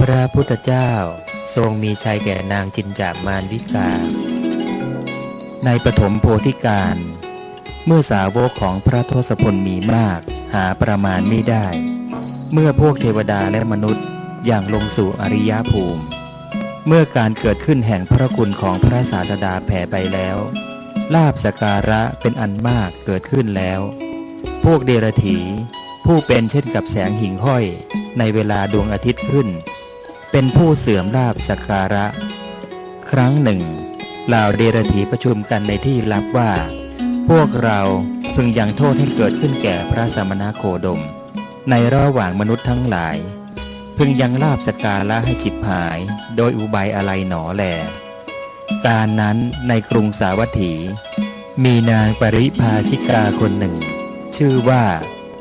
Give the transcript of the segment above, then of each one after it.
พระพุทธเจ้าทรงมีชัยแก่นางจินจามานวิกา ในปฐมโพธิการ เมื่อสาวกของพระทศพลมีมากหาประมาณไม่ได้ เมื่อพวกเทวดาและมนุษย์อย่างลงสู่อริยภูมิ เมื่อการเกิดขึ้นแห่งพระคุณของพระศาสดาแผ่ไปแล้ว ลาบสการะเป็นอันมากเกิดขึ้นแล้ว พวกเดรถีผู้เป็นเช่นกับแสงหิ่งห้อยในเวลาดวงอาทิตย์ขึ้น เป็นผู้เสื่อมลาบสักการะ ครั้งหนึ่งเหล่าเดรถีประชุมกันในที่ลับว่า พวกเราพึงยังโทษให้เกิดขึ้นแก่พระสมณโคดม ในระหว่างมนุษย์ทั้งหลาย พึงยังลาบสการะให้ฉิบหาย โดยอุบายอะไรหนอแหลการนั้นในกรุงสาวัตถี มีนางปริภาชิกาคนหนึ่ง ชื่อว่า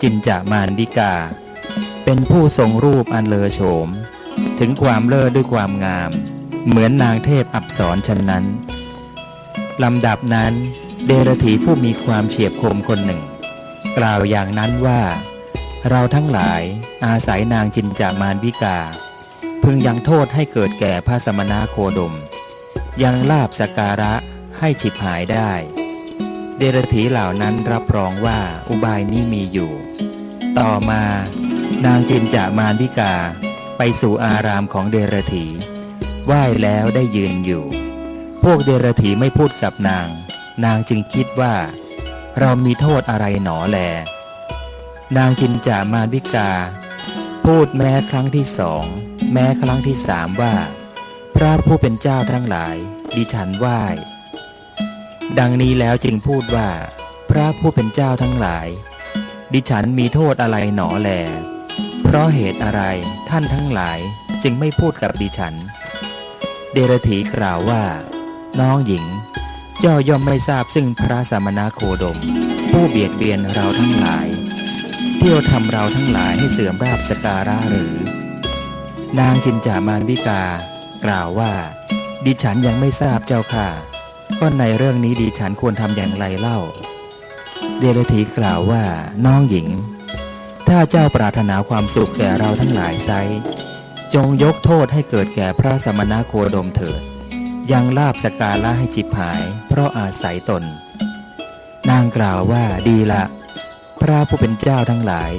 จินจามานวิกา เป็นผู้ทรงรูปอันเลอโฉม ถึงความเลิศด้วยความงาม เหมือนนางเทพอับสรฉะนั้นลำดับนั้น เดรธีผู้มีความเฉียบคมคนหนึ่ง กล่าวอย่างนั้นว่า เราทั้งหลายอาศัยนางจินจามานวิกา พึงยังโทษให้เกิดแก่พระสมณโคดม ยังลาบสการะให้ฉิบหายได้ เดรธีเหล่านั้นรับรองว่าอุบายนี้มีอยู่ ต่อมานางจินจามานวิกา ไปสู่อารามของเดรธีไหว้แล้วได้ยืนอยู่ พวกเดรธีไม่พูดกับนาง นางจึงคิดว่า เรามีโทษอะไรหนอแล นางจินจามานวิกา พูดแม้ครั้งที่สอง แม้ครั้งที่สามว่า พระผู้เป็นเจ้าทั้งหลาย ดิฉันไหว้ดังนี้แล้วจึงพูดว่า พระผู้เป็นเจ้าทั้งหลาย ดิฉันมีโทษอะไรหนอแล เพราะเหตุอะไรท่านทั้งหลายจึงไม่พูดกับดิฉัน เดรถีกล่าวว่า น้องหญิง เจ้าย่อมไม่ทราบซึ่งพระสมณโคดม ผู้เบียดเบียนเราทั้งหลาย เที่ยวทำเราทั้งหลายให้เสื่อมราบสการะหรือ นางจินจามานวิกา กล่าวว่า ดิฉันยังไม่ทราบเจ้าค่ะก็ในเรื่องนี้ดิฉันควรทำอย่างไรเล่า เดรธีกล่าวว่าน้องหญิง ถ้าเจ้าปรารถนาความสุขแก่เราทั้งหลายไซจงยกโทษให้เกิดแก่พระสมณโคดมเถิด ยังลาบสการะให้จิบหาย เพราะอาศัยตน นางกล่าวว่าดีละ พระผู้เป็นเจ้าทั้งหลาย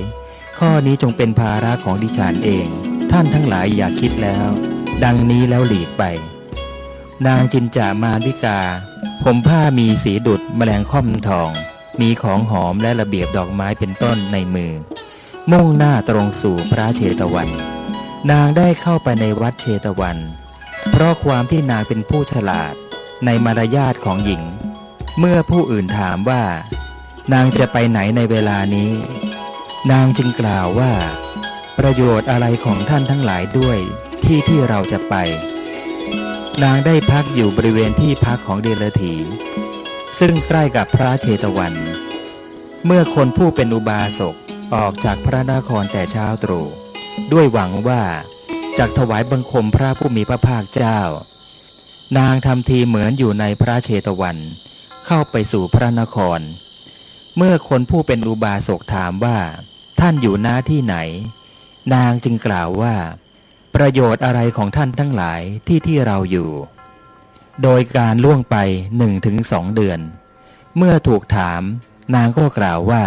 ข้อนี้จงเป็นภาระของดิฉันเอง ท่านทั้งหลายอย่าคิดแล้ว ดังนี้แล้วหลีกไป นางจินจามานวิกา ผมผ้ามีสีดุดแมลงค่อมทอง มีของหอมและระเบียบดอกไม้เป็นต้นในมือ มุ่งหน้าตรงสู่พระเชตวัน นางได้เข้าไปในวัดเชตวัน เพราะความที่นางเป็นผู้ฉลาดในมารยาทของหญิง เมื่อผู้อื่นถามว่า นางจะไปไหนในเวลานี้ นางจึงกล่าวว่า ประโยชน์อะไรของท่านทั้งหลายด้วยที่ที่เราจะไป นางได้พักอยู่บริเวณที่พักของเดลถี ซึ่งใกล้กับพระเชตวัน เมื่อคนผู้เป็นอุบาสก ออกจากพระนครแต่เช้าตรู่ด้วยหวังว่าจากถวายบังคมพระผู้มีพระภาคเจ้า นางทำทีเหมือนอยู่ในพระเชตวัน เข้าไปสู่พระนคร เมื่อคนผู้เป็นอุบาสกถามว่า ท่านอยู่หน้าที่ไหน นางจึงกล่าวว่า ประโยชน์อะไรของท่านทั้งหลายที่ที่เราอยู่ โดยการล่วงไปหนึ่งถึงสองเดือน เมื่อถูกถาม นางก็กล่าวว่า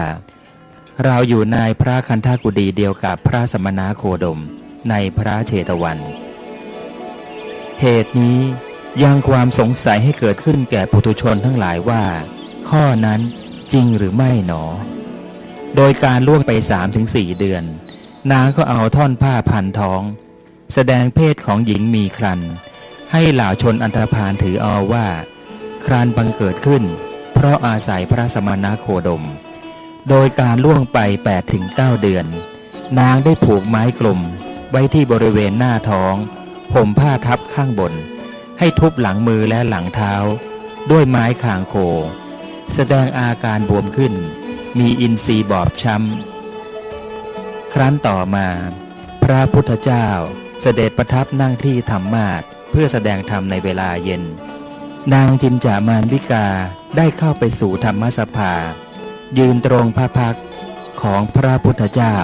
เราอยู่ในพระคันธกุฎีเดียวกับพระสมณโคดมในพระเชตวัน เหตุนี้ยังความสงสัยให้เกิดขึ้นแก่ปุถุชนทั้งหลายว่า ข้อนั้นจริงหรือไม่หนอ โดยการล่วงไปสามถึงสี่เดือน นางก็เอาท่อนผ้าพันท้อง แสดงเพศของหญิงมีครัน ให้เหล่าชนอันธพาลถือเอาว่า ครันบังเกิดขึ้น เพราะอาศัยพระสมณโคดม โดยการล่วงไป8ถึง9เดือน นางได้ผูกไม้กลมไว้ที่บริเวณหน้าท้องห่มผ้าทับข้างบน ให้ทุบหลังมือและหลังเท้า ด้วยไม้คางโค แสดงอาการบวมขึ้น มีอินทรีย์บอบช้ำ ครั้นต่อมา พระพุทธเจ้าเสด็จประทับนั่งที่ธรรมาสเพื่อแสดงธรรมในเวลาเย็น นางจินจามานวิกาได้เข้าไปสู่ธรรมสภา ยืนตรงพระพักของพระพุทธเจ้า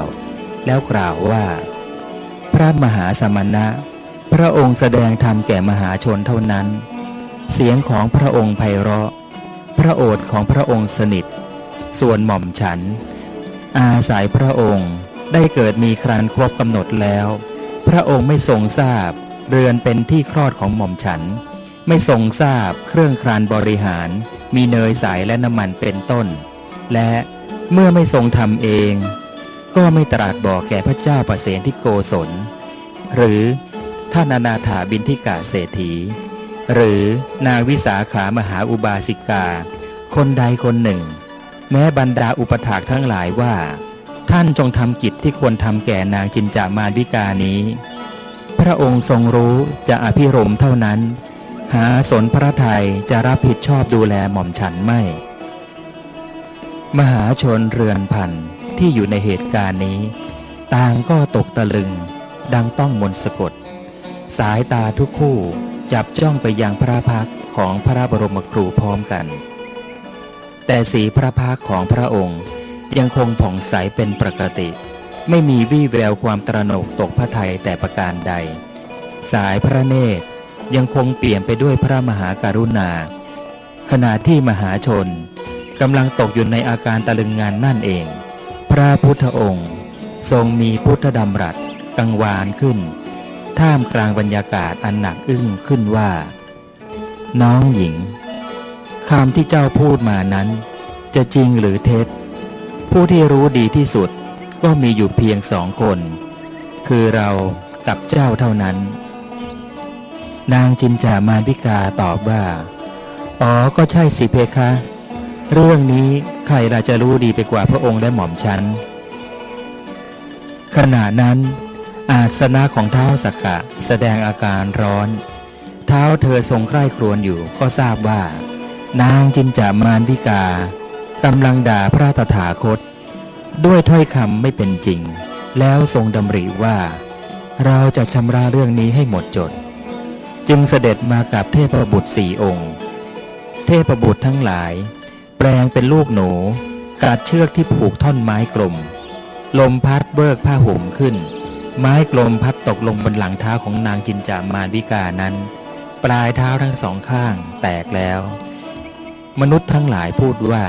แล้วกล่าวว่า พระมหาสมณะ พระองค์แสดงธรรมแก่มหาชนเท่านั้น เสียงของพระองค์ไพเราะ พระโอษฐ์ของพระองค์สนิท ส่วนหม่อมฉัน อาศัยพระองค์ได้เกิดมีครันครบกำหนดแล้ว พระองค์ไม่ทรงทราบเรือนเป็นที่คลอดของหม่อมฉัน ไม่ทรงทราบเครื่องครานบริหาร มีเนยใสและน้ำมันเป็นต้น และเมื่อไม่ทรงทำเอง ก็ไม่ตรัสบอกแก่พระเจ้าประเสนที่โกศล หรือท่านอนาถาบินทิกาเศรษฐี หรือนางวิสาขามหาอุบาสิกา คนใดคนหนึ่ง แม้บรรดาอุปถากทั้งหลายว่า ท่านจงทำกิจที่ควรทำแก่นางจินจามารวิกานี้ พระองค์ทรงรู้จะอภิรมเท่านั้น หาสนพระทัยจะรับผิดชอบดูแลหม่อมฉันไม่ มหาชนเรือนพันที่อยู่ในเหตุการณ์นี้ ต่างก็ตกตะลึง ดังต้องมนต์สะกด สายตาทุกคู่จับจ้องไปยังพระพักของพระบรมครูพร้อมกัน แต่สีพระพักของพระองค์ยังคงผ่องใสเป็นปกติ ไม่มีวี่แววความตระหนกตกพระทัยแต่ประการใด สายพระเนตรยังคงเปลี่ยนไปด้วยพระมหาการุณา ขณะที่มหาชน กำลังตกอยู่ในอาการตะลึงงานนั่นเอง พระพุทธองค์ ทรงมีพุทธดำรัสกังวานขึ้น ท่ามกลางบรรยากาศอันหนักอึ้งขึ้นว่า น้องหญิงคำที่เจ้าพูดมานั้น จะจริงหรือเท็จ ผู้ที่รู้ดีที่สุดก็มีอยู่เพียงสองคน คือเรากับเจ้าเท่านั้น นางจินจามานพิกาตอบว่า อ๋อก็ใช่สิเพคะ เรื่องนี้ใครล่ะจะรู้ดีไปกว่าพระองค์และหม่อมฉัน ขณะนั้น อาสนะของเท้าสักกะแสดงอาการร้อน เท้าเธอทรงใคร่ครวญอยู่ก็ทราบว่า นางจินจามานพิกากำลังด่าพระตถาคต ด้วยถ้อยคำไม่เป็นจริง แล้วทรงดำริว่า เราจะชำระเรื่องนี้ให้หมดจด จึงเสด็จมากับเทพบุตรสี่องค์ เทพบุตรทั้งหลาย แปลงเป็นลูกหนู กัดเชือกที่ผูกท่อนไม้กลม ลมพัดเบิกผ้าห่มขึ้น ไม้กลมพัดตกลงบนหลังเท้าของนางจินจามานวิกานั้น ปลายเท้าทั้งสองข้างแตกแล้ว มนุษย์ทั้งหลายพูดว่า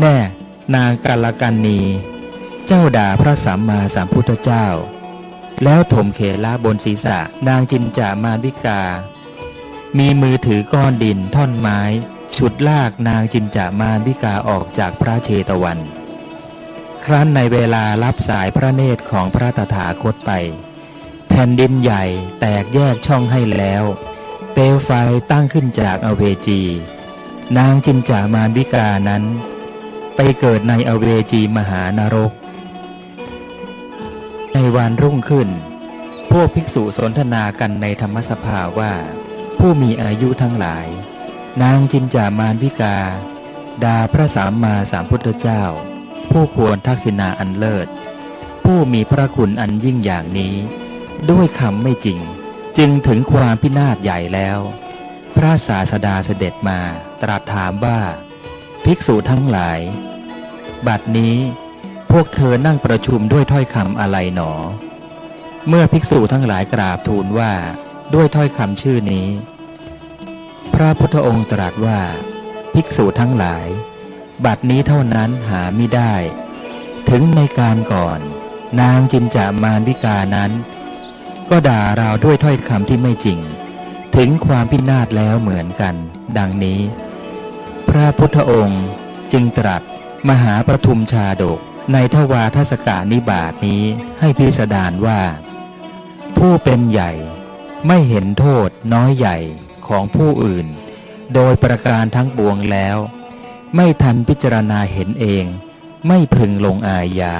แน่ นางกาลกันนี เจ้าด่าพระสัมมาสัมพุทธเจ้า แล้วถมเขลาบนศีรษะนางจินจามานวิกา มีมือถือก้อนดินท่อนไม้ ฉุดลากนางจินจามานวิกาออกจากพระเชตวัน ครั้นในเวลารับสายพระเนตรของพระตถาคตไป แผ่นดินใหญ่แตกแยกช่องให้แล้ว เปลวไฟตั้งขึ้นจากอเวจี นางจินจามานวิกานั้น ไปเกิดในอเวจีมหานรก ในวันรุ่งขึ้น พวกภิกษุสนทนากันในธรรมสภาว่า ผู้มีอายุทั้งหลาย นางจินจามานวิกา ดาพระสามมาสามพุทธเจ้า ผู้ควรทักษิณาอันเลิศ ผู้มีพระคุณอันยิ่งอย่างนี้ ด้วยคำไม่จริง จึงถึงความพินาศใหญ่แล้ว พระศาสดาเสด็จมาตรัสถามว่า ภิกษุทั้งหลาย บัดนี้พวกเธอนั่งประชุมด้วยถ้อยคำอะไรหนอ เมื่อภิกษุทั้งหลายกราบทูลว่าด้วยถ้อยคำชื่อนี้ พระพุทธองค์ตรัสว่า ภิกษุทั้งหลาย บัดนี้เท่านั้นหาไม่ได้ ถึงในการก่อน นางจินจามานวิกานั้น ก็ด่าเราด้วยถ้อยคำที่ไม่จริง ถึงความพินาศแล้วเหมือนกัน ดังนี้ พระพุทธองค์จึงตรัสมหาประทุมชาดกในทวาทศกานิบาตนี้ให้พิสดารว่า ผู้เป็นใหญ่ไม่เห็นโทษน้อยใหญ่ ของผู้อื่น โดยประการทั้งปวงแล้ว ไม่ทันพิจารณาเห็นเอง ไม่พึงลงอาญา